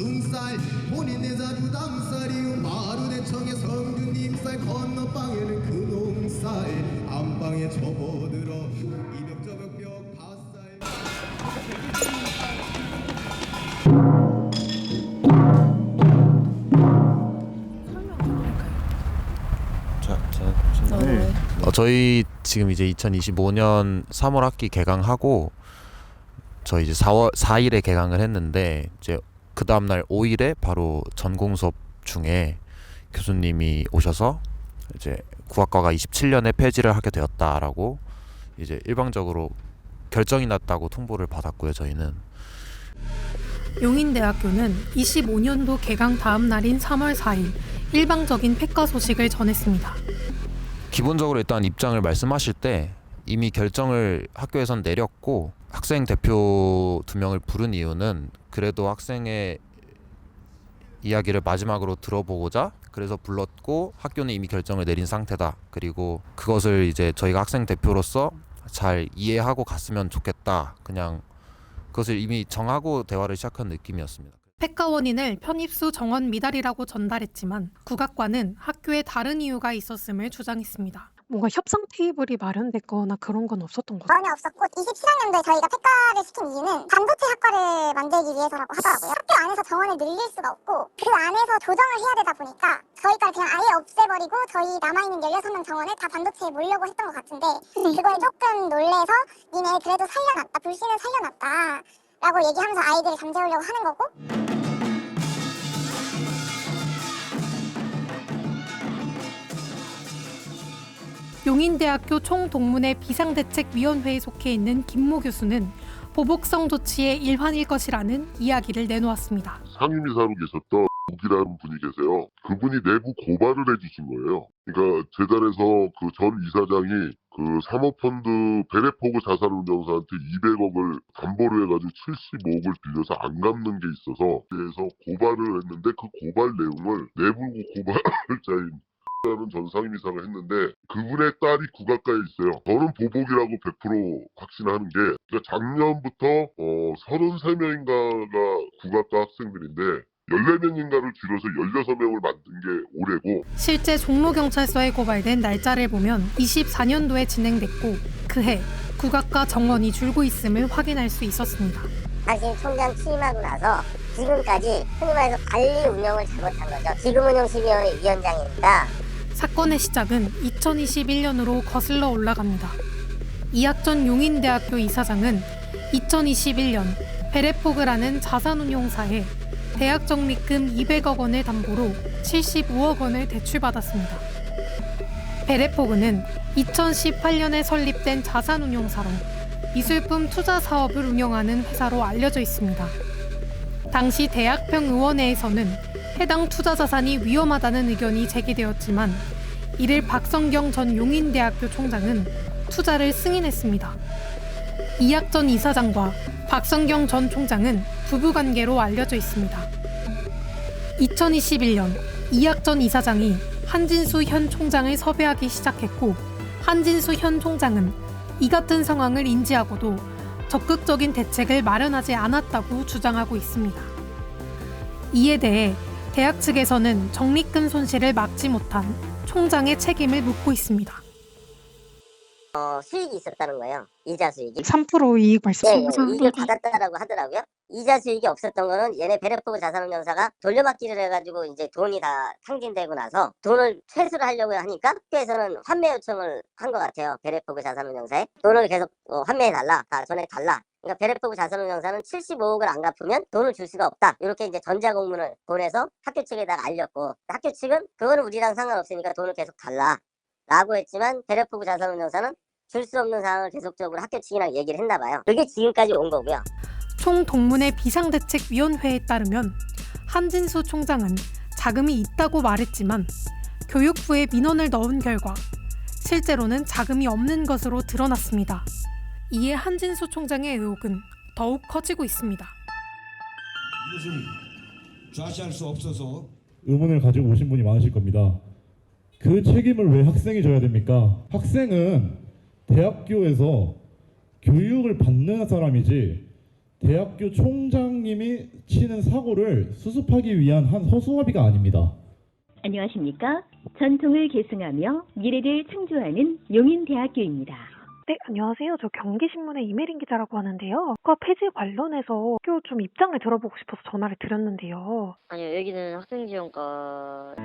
중살 본인 내 자주 담살이요. 마루대청의 성주님살 건너방에는 근홍살. 안방에 접어들어 이벽저벽벽 자, 네. 어, 저희 지금 이제 2025년 3월 학기 개강하고 저희 이제 4월 4일에 개강을 했는데 이제 그 다음 날 5일에 바로 전공 수업 중에 교수님이 오셔서 이제 국악과가 27년에 폐지를 하게 되었다라고 이제 일방적으로 결정이 났다고 통보를 받았고요. 저희는 용인대학교는 25년도 개강 다음 날인 3월 4일 일방적인 폐과 소식을 전했습니다. 기본적으로 일단 입장을 말씀하실 때 이미 결정을 학교에선 내렸고 학생 대표 두 명을 부른 이유는 그래도 학생의 이야기를 마지막으로 들어보고자 그래서 불렀고 학교는 이미 결정을 내린 상태다. 그리고 그것을 이제 저희가 학생 대표로서 잘 이해하고 갔으면 좋겠다. 그냥 그것을 이미 정하고 대화를 시작한 느낌이었습니다. 폐과 원인을 편입수 정원 미달이라고 전달했지만 국악과는 학교에 다른 이유가 있었음을 주장했습니다. 뭔가 협상 테이블이 마련됐거나 그런 건 없었던 거죠. 전혀 없었고 27학년도에 저희가 폐과를 시킨 이유는 반도체 학과를 만들기 위해서라고 하더라고요. 학교 안에서 정원을 늘릴 수가 없고 그 안에서 조정을 해야 되다 보니까 저희가 그냥 아예 없애버리고 저희 남아있는 16명 정원을 다 반도체에 몰려고 했던 것 같은데 그거에 조금 놀래서 니네 그래도 살려놨다 불씨는 살려놨다 라고 얘기하면서 아이들을 잠재우려고 하는 거고 용인대학교 총동문회 비상대책위원회에 속해 있는 김모 교수는 보복성 조치의 일환일 것이라는 이야기를 내놓았습니다. 상임이사로 계셨던 우기라는 분이 계세요. 그분이 내부 고발을 해주신 거예요. 그러니까 재단에서 그 전 이사장이 그 사모펀드 베레포그 자산운용사한테 200억을 담보로 해가지고 75억을 빌려서 안 갚는 게 있어서 그래서 고발을 했는데 그 고발 내용을 내부 고발자인 라는 전 상임이사가 했는데 그분의 딸이 국악과에 있어요. 저는 보복이라고 100% 확신하는 게 그러니까 작년부터 어 33명인가가 국악과 학생들인데 14명인가를 줄여서 16명을 만든 게 올해고 실제 종로경찰서에 고발된 날짜를 보면 24년도에 진행됐고 그해 국악과 정원이 줄고 있음을 확인할 수 있었습니다. 당신 총장 취임하고 나서 지금까지 흔히 말해서 관리 운영을 잘못한 거죠. 기금운용심의원회 위원장이니까 사건의 시작은 2021년으로 거슬러 올라갑니다. 이학 전 용인대학교 이사장은 2021년 베레포그라는 자산운용사에 대학 적립금 200억 원을 담보로 75억 원을 대출받았습니다. 베레포그는 2018년에 설립된 자산운용사로 미술품 투자 사업을 운영하는 회사로 알려져 있습니다. 당시 대학평 의원회에서는 해당 투자 자산이 위험하다는 의견이 제기되었지만 이를 박성경 전 용인대학교 총장은 투자를 승인했습니다. 이학 전 이사장과 박성경 전 총장은 부부관계로 알려져 있습니다. 2021년 이학 전 이사장이 한진수 현 총장을 섭외하기 시작했고 한진수 현 총장은 이 같은 상황을 인지하고도 적극적인 대책을 마련하지 않았다고 주장하고 있습니다. 이에 대해 대학 측에서는 적립금 손실을 막지 못한 총장의 책임을 묻고 있습니다. 어, 수익이 있었다는 거예요. 이자 수익이. 3% 이익 예, 예, 이익을 받았다라고 하더라고요. 이자 수익이 없었던 거는 얘네 베레포그 자산운용사가 돌려받기를 해가지고 이제 돈이 다 탕진되고 나서 돈을 퇴수를 하려고 하니까 학교에서는 환매 요청을 한 것 같아요. 베레포그 자산운용사에 돈을 계속 어, 환매해 달라, 다 전해 달라. 그러니까 베레포그 자산운용사는 75억을 안 갚으면 돈을 줄 수가 없다. 이렇게 이제 전자 공문을 보내서 학교 측에다가 알렸고 학교 측은 그거는 우리랑 상관없으니까 돈을 계속 달라. 라고 했지만 베레포그 자산운용사는 줄 수 없는 상황을 계속적으로 학교 측이랑 얘기를 했나 봐요. 그게 지금까지 온 거고요. 총동문회 비상대책위원회에 따르면 한진수 총장은 자금이 있다고 말했지만 교육부에 민원을 넣은 결과 실제로는 자금이 없는 것으로 드러났습니다. 이에 한진수 총장의 의혹은 더욱 커지고 있습니다. 이것을 좌시할 수 없어서 의문을 가지고 오신 분이 많으실 겁니다. 그 책임을 왜 학생이 져야 됩니까? 학생은 대학교에서 교육을 받는 사람이지 대학교 총장님이 치는 사고를 수습하기 위한 한 허수아비가 아닙니다. 안녕하십니까? 전통을 계승하며 미래를 창조하는 용인대학교입니다. 네, 안녕하세요. 저 경기신문의 이메린 기자라고 하는데요. 과 폐지 관련해서 학교 좀 입장을 들어보고 싶어서 전화를 드렸는데요. 아니요 여기는 학생지원과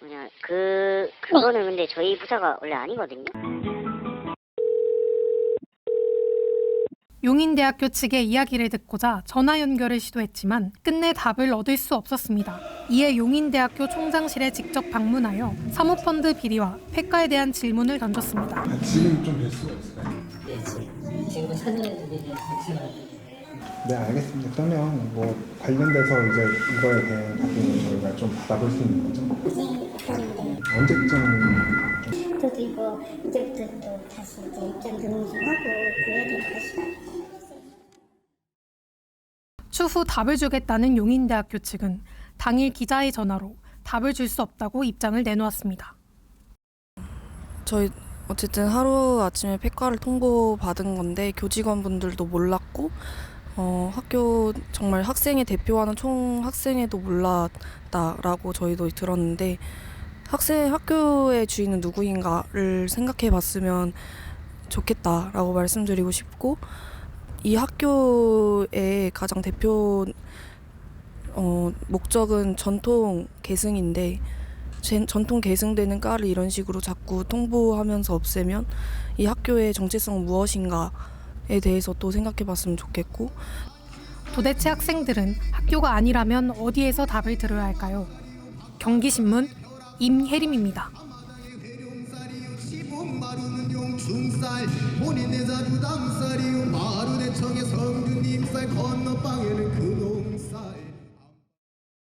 뭐냐 그 그거는 근데 저희 부서가 원래 아니거든요. 용인대학교 측의 이야기를 듣고자 전화 연결을 시도했지만 끝내 답을 얻을 수 없었습니다. 이에 용인대학교 총장실에 직접 방문하여 사모펀드 비리와 폐가에 대한 질문을 던졌습니다. 지금 좀 뵐 수가 있을까요? 네, 알겠습니다. 그러면 뭐 관련돼서 이제 이거에 대한 답변을 저희가 좀 받아볼 수 있는 거죠? 언제쯤 저도 이거 이제부터 또 다시 이제 입장 등록하고 그래야 될 것이다. 추후 답을 주겠다는 용인대학교 측은 당일 기자의 전화로 답을 줄 수 없다고 입장을 내놓았습니다. 저희 어쨌든 하루 아침에 폐과를 통보받은 건데 교직원분들도 몰랐고 어, 학교 정말 학생회 대표하는 총 학생회도 몰랐다라고 저희도 들었는데 학생 학교의 주인은 누구인가를 생각해 봤으면 좋겠다라고 말씀드리고 싶고 이 학교의 가장 대표 어, 목적은 전통 계승인데 젠- 전통 계승되는 과를 이런 식으로 자꾸 통보하면서 없애면 이 학교의 정체성은 무엇인가에 대해서 또 생각해 봤으면 좋겠고 도대체 학생들은 학교가 아니라면 어디에서 답을 들어야 할까요? 경기신문 임혜림입니다. 용충쌀 본인의 자주 담쌀이요. 마루대청의 성주님 쌀 건너방에